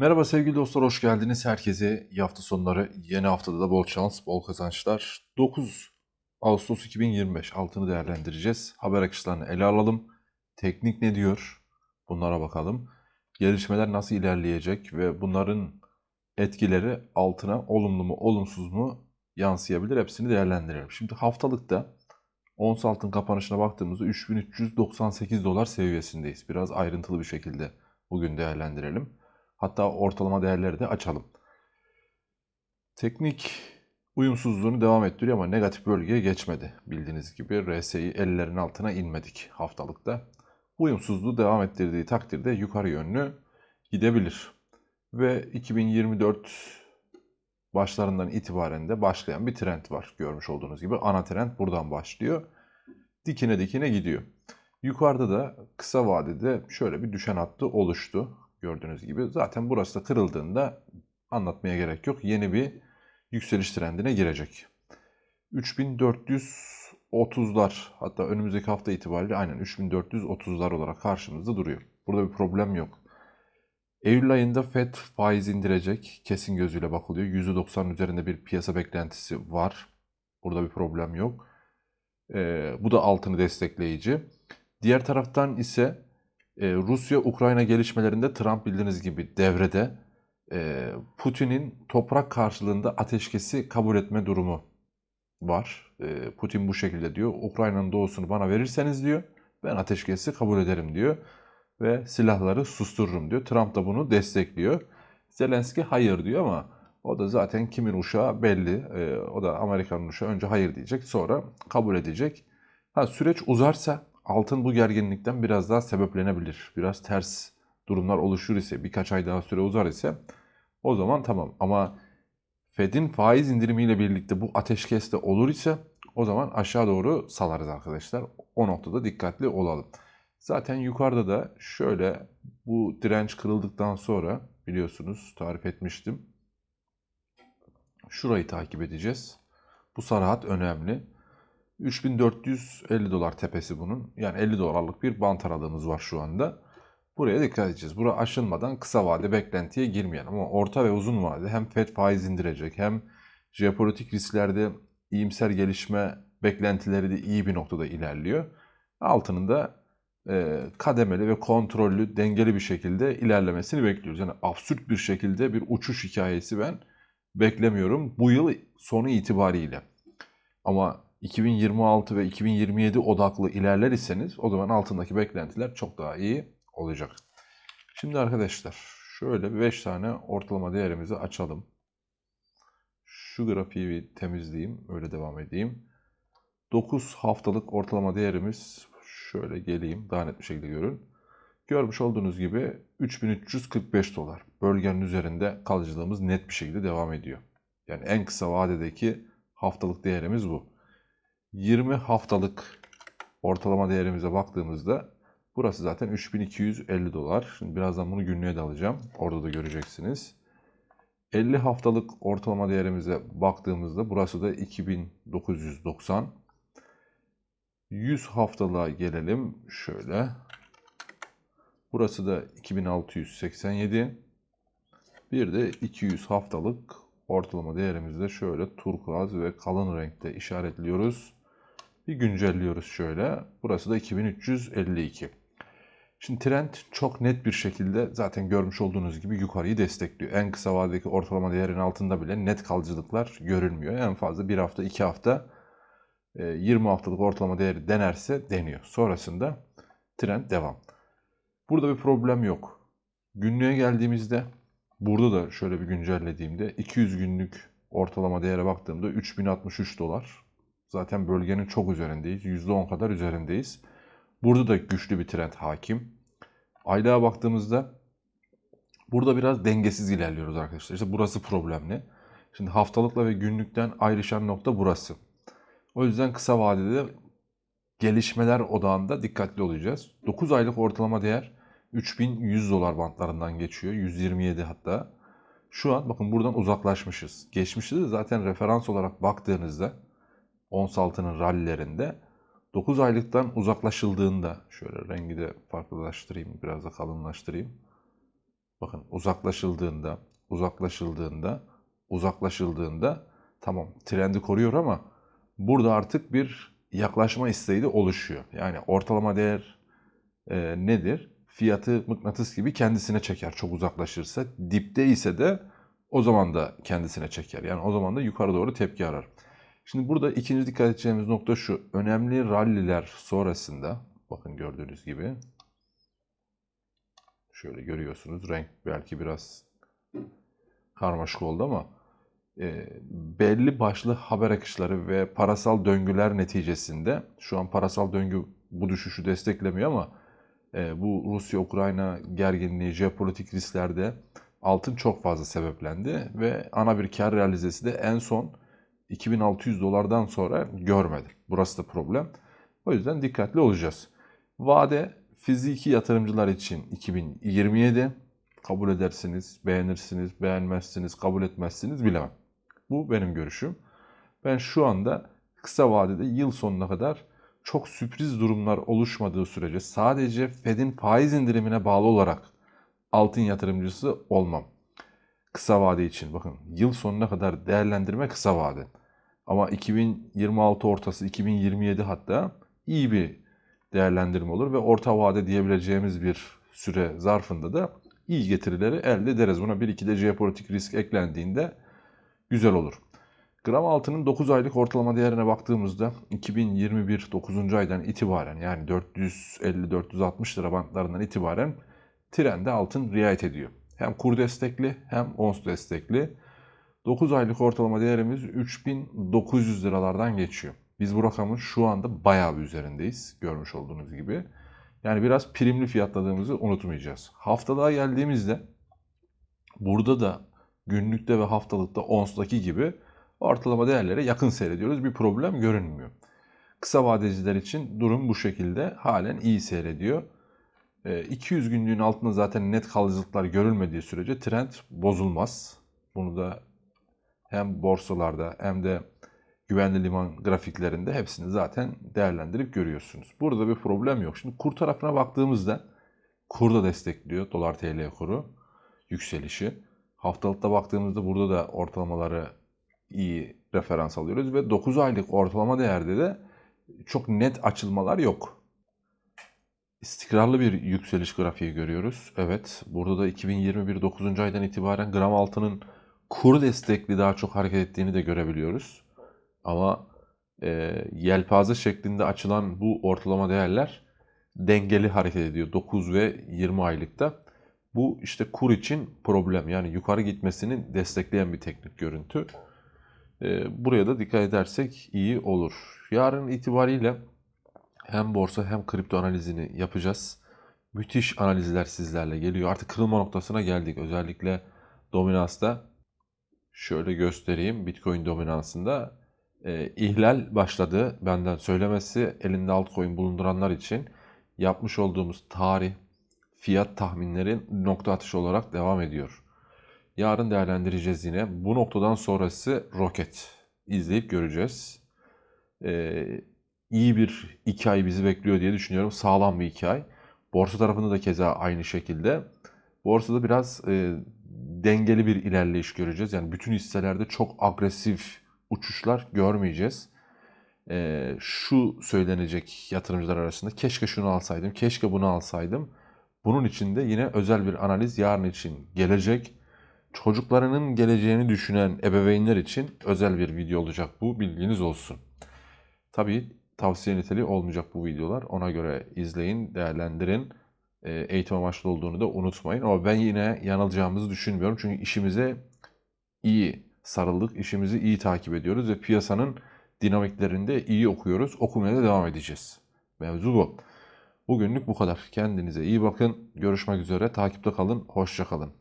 Merhaba sevgili dostlar, hoş geldiniz. Herkese iyi hafta sonları, yeni haftada da bol şans, bol kazançlar. 9 Ağustos 2025 altını değerlendireceğiz. Haber akışlarını ele alalım. Teknik ne diyor? Bunlara bakalım. Gelişmeler nasıl ilerleyecek ve bunların etkileri altına olumlu mu, olumsuz mu yansıyabilir? Hepsini değerlendirelim. Şimdi haftalıkta ons altın kapanışına baktığımızda 3398 dolar seviyesindeyiz. Biraz ayrıntılı bir şekilde bugün değerlendirelim. Hatta ortalama değerleri de açalım. Teknik uyumsuzluğunu devam ettiriyor ama negatif bölgeye geçmedi. Bildiğiniz gibi RSI 50'lerin altına inmedik haftalıkta. Uyumsuzluğu devam ettirdiği takdirde yukarı yönlü gidebilir. Ve 2024 başlarından itibaren de başlayan bir trend var. Görmüş olduğunuz gibi ana trend buradan başlıyor. Dikine dikine gidiyor. Yukarıda da kısa vadede şöyle bir düşen hattı oluştu. Gördüğünüz gibi zaten burası da kırıldığında anlatmaya gerek yok. Yeni bir yükseliş trendine girecek. 3430'lar hatta önümüzdeki hafta itibariyle aynen 3430'lar olarak karşımızda duruyor. Burada bir problem yok. Eylül ayında FED faiz indirecek. Kesin gözüyle bakılıyor. %90 üzerinde bir piyasa beklentisi var. Burada bir problem yok. Ee, bu da altını destekleyici. Diğer taraftan ise e, Rusya-Ukrayna gelişmelerinde Trump bildiğiniz gibi devrede e, Putin'in toprak karşılığında ateşkesi kabul etme durumu var. E, Putin bu şekilde diyor. Ukrayna'nın doğusunu bana verirseniz diyor ben ateşkesi kabul ederim diyor. Ve silahları sustururum diyor. Trump da bunu destekliyor. Zelenski hayır diyor ama o da zaten kimin uşağı belli. E, o da Amerika'nın uşağı. Önce hayır diyecek sonra kabul edecek. Ha, süreç uzarsa altın bu gerginlikten biraz daha sebeplenebilir. Biraz ters durumlar oluşur ise, birkaç ay daha süre uzar ise o zaman tamam. Ama Fed'in faiz indirimiyle birlikte bu ateşkes de olur ise o zaman aşağı doğru salarız arkadaşlar. O noktada dikkatli olalım. Zaten yukarıda da şöyle bu direnç kırıldıktan sonra biliyorsunuz tarif etmiştim. Şurayı takip edeceğiz. Bu sarı hat önemli. 3450 dolar tepesi bunun. Yani 50 dolarlık bir bant aralığımız var şu anda. Buraya dikkat edeceğiz. Bura aşılmadan kısa vade beklentiye girmeyen ama orta ve uzun vade hem FED faiz indirecek hem jeopolitik risklerde iyimser gelişme beklentileri de iyi bir noktada ilerliyor. Altının da e, kademeli ve kontrollü, dengeli bir şekilde ilerlemesini bekliyoruz. Yani absürt bir şekilde bir uçuş hikayesi ben beklemiyorum bu yıl sonu itibariyle. Ama 2026 ve 2027 odaklı ilerler iseniz o zaman altındaki beklentiler çok daha iyi olacak. Şimdi arkadaşlar şöyle 5 tane ortalama değerimizi açalım. Şu grafiği bir temizleyeyim. Öyle devam edeyim. 9 haftalık ortalama değerimiz şöyle geleyim daha net bir şekilde görün. Görmüş olduğunuz gibi 3345 dolar. Bölgenin üzerinde kalıcılığımız net bir şekilde devam ediyor. Yani en kısa vadedeki haftalık değerimiz bu. 20 haftalık ortalama değerimize baktığımızda burası zaten 3250 dolar. Şimdi birazdan bunu günlüğe de alacağım. Orada da göreceksiniz. 50 haftalık ortalama değerimize baktığımızda burası da 2990. 100 haftalığa gelelim. Şöyle. Burası da 2687. Bir de 200 haftalık ortalama değerimizde şöyle turkuaz ve kalın renkte işaretliyoruz. Bir güncelliyoruz şöyle. Burası da 2352. Şimdi trend çok net bir şekilde zaten görmüş olduğunuz gibi yukarıyı destekliyor. En kısa vadedeki ortalama değerin altında bile net kalıcılıklar görülmüyor. En fazla bir hafta, iki hafta 20 haftalık ortalama değeri denerse deniyor. Sonrasında trend devam. Burada bir problem yok. Günlüğe geldiğimizde burada da şöyle bir güncellediğimde 200 günlük ortalama değere baktığımda 3063 dolar. Zaten bölgenin çok üzerindeyiz. %10 kadar üzerindeyiz. Burada da güçlü bir trend hakim. Aylığa baktığımızda burada biraz dengesiz ilerliyoruz arkadaşlar. İşte burası problemli. Şimdi haftalıkla ve günlükten ayrışan nokta burası. O yüzden kısa vadede gelişmeler odağında dikkatli olacağız. 9 aylık ortalama değer 3100 dolar bantlarından geçiyor. 127 hatta. Şu an bakın buradan uzaklaşmışız. Geçmişte de zaten referans olarak baktığınızda ons altının rallilerinde 9 aylıktan uzaklaşıldığında şöyle rengi de farklılaştırayım biraz da kalınlaştırayım. Bakın uzaklaşıldığında, uzaklaşıldığında, uzaklaşıldığında tamam trendi koruyor ama burada artık bir yaklaşma isteği de oluşuyor. Yani ortalama değer e, nedir? Fiyatı mıknatıs gibi kendisine çeker çok uzaklaşırsa. Dipte ise de o zaman da kendisine çeker. Yani o zaman da yukarı doğru tepki arar. Şimdi burada ikinci dikkat edeceğimiz nokta şu. Önemli ralliler sonrasında bakın gördüğünüz gibi şöyle görüyorsunuz. Renk belki biraz karmaşık oldu ama e, belli başlı haber akışları ve parasal döngüler neticesinde şu an parasal döngü bu düşüşü desteklemiyor ama e, bu Rusya-Ukrayna gerginliği, jeopolitik risklerde altın çok fazla sebeplendi ve ana bir kar realizesi de en son 2600 dolardan sonra görmedi. Burası da problem. O yüzden dikkatli olacağız. Vade fiziki yatırımcılar için 2027 kabul edersiniz, beğenirsiniz, beğenmezsiniz, kabul etmezsiniz bilemem. Bu benim görüşüm. Ben şu anda kısa vadede yıl sonuna kadar çok sürpriz durumlar oluşmadığı sürece sadece Fed'in faiz indirimine bağlı olarak altın yatırımcısı olmam. Kısa vade için bakın yıl sonuna kadar değerlendirme kısa vade. Ama 2026 ortası 2027 hatta iyi bir değerlendirme olur ve orta vade diyebileceğimiz bir süre zarfında da iyi getirileri elde ederiz. Buna bir iki de jeopolitik risk eklendiğinde güzel olur. Gram altının 9 aylık ortalama değerine baktığımızda 2021 9. aydan itibaren yani 450-460 lira bantlarından itibaren trende altın riayet ediyor. Hem kur destekli hem ons destekli. 9 aylık ortalama değerimiz 3900 liralardan geçiyor. Biz bu rakamın şu anda bayağı bir üzerindeyiz görmüş olduğunuz gibi. Yani biraz primli fiyatladığımızı unutmayacağız. Haftalığa geldiğimizde burada da günlükte ve haftalıkta onsdaki gibi ortalama değerlere yakın seyrediyoruz. Bir problem görünmüyor. Kısa vadeciler için durum bu şekilde halen iyi seyrediyor. 200 ee, günlüğün altında zaten net kalıcılıklar görülmediği sürece trend bozulmaz. Bunu da hem borsalarda hem de güvenli liman grafiklerinde hepsini zaten değerlendirip görüyorsunuz. Burada bir problem yok. Şimdi kur tarafına baktığımızda kur da destekliyor dolar TL kuru yükselişi. Haftalıkta baktığımızda burada da ortalamaları iyi referans alıyoruz ve 9 aylık ortalama değerde de çok net açılmalar yok. İstikrarlı bir yükseliş grafiği görüyoruz. Evet, burada da 2021 9. aydan itibaren gram altının kur destekli daha çok hareket ettiğini de görebiliyoruz. Ama e, yelpaze şeklinde açılan bu ortalama değerler dengeli hareket ediyor 9 ve 20 aylıkta. Bu işte kur için problem yani yukarı gitmesini destekleyen bir teknik görüntü. E, buraya da dikkat edersek iyi olur. Yarın itibariyle hem borsa hem kripto analizini yapacağız. Müthiş analizler sizlerle geliyor. Artık kırılma noktasına geldik. Özellikle dominansta şöyle göstereyim. Bitcoin dominansında e, ihlal başladı. Benden söylemesi elinde altcoin bulunduranlar için yapmış olduğumuz tarih, fiyat tahminleri nokta atışı olarak devam ediyor. Yarın değerlendireceğiz yine. Bu noktadan sonrası roket. izleyip göreceğiz. Ee, iyi bir iki ay bizi bekliyor diye düşünüyorum. Sağlam bir iki ay. Borsa tarafında da keza aynı şekilde. Borsada biraz e, dengeli bir ilerleyiş göreceğiz. Yani bütün hisselerde çok agresif uçuşlar görmeyeceğiz. E, şu söylenecek yatırımcılar arasında keşke şunu alsaydım, keşke bunu alsaydım. Bunun için de yine özel bir analiz yarın için gelecek. Çocuklarının geleceğini düşünen ebeveynler için özel bir video olacak bu bilginiz olsun. Tabii tavsiye niteliği olmayacak bu videolar. Ona göre izleyin, değerlendirin. E, eğitim amaçlı olduğunu da unutmayın. Ama ben yine yanılacağımızı düşünmüyorum. Çünkü işimize iyi sarıldık. işimizi iyi takip ediyoruz ve piyasanın dinamiklerinde iyi okuyoruz. Okumaya da devam edeceğiz. Mevzu bu. Bugünlük bu kadar. Kendinize iyi bakın. Görüşmek üzere. Takipte kalın. Hoşça kalın.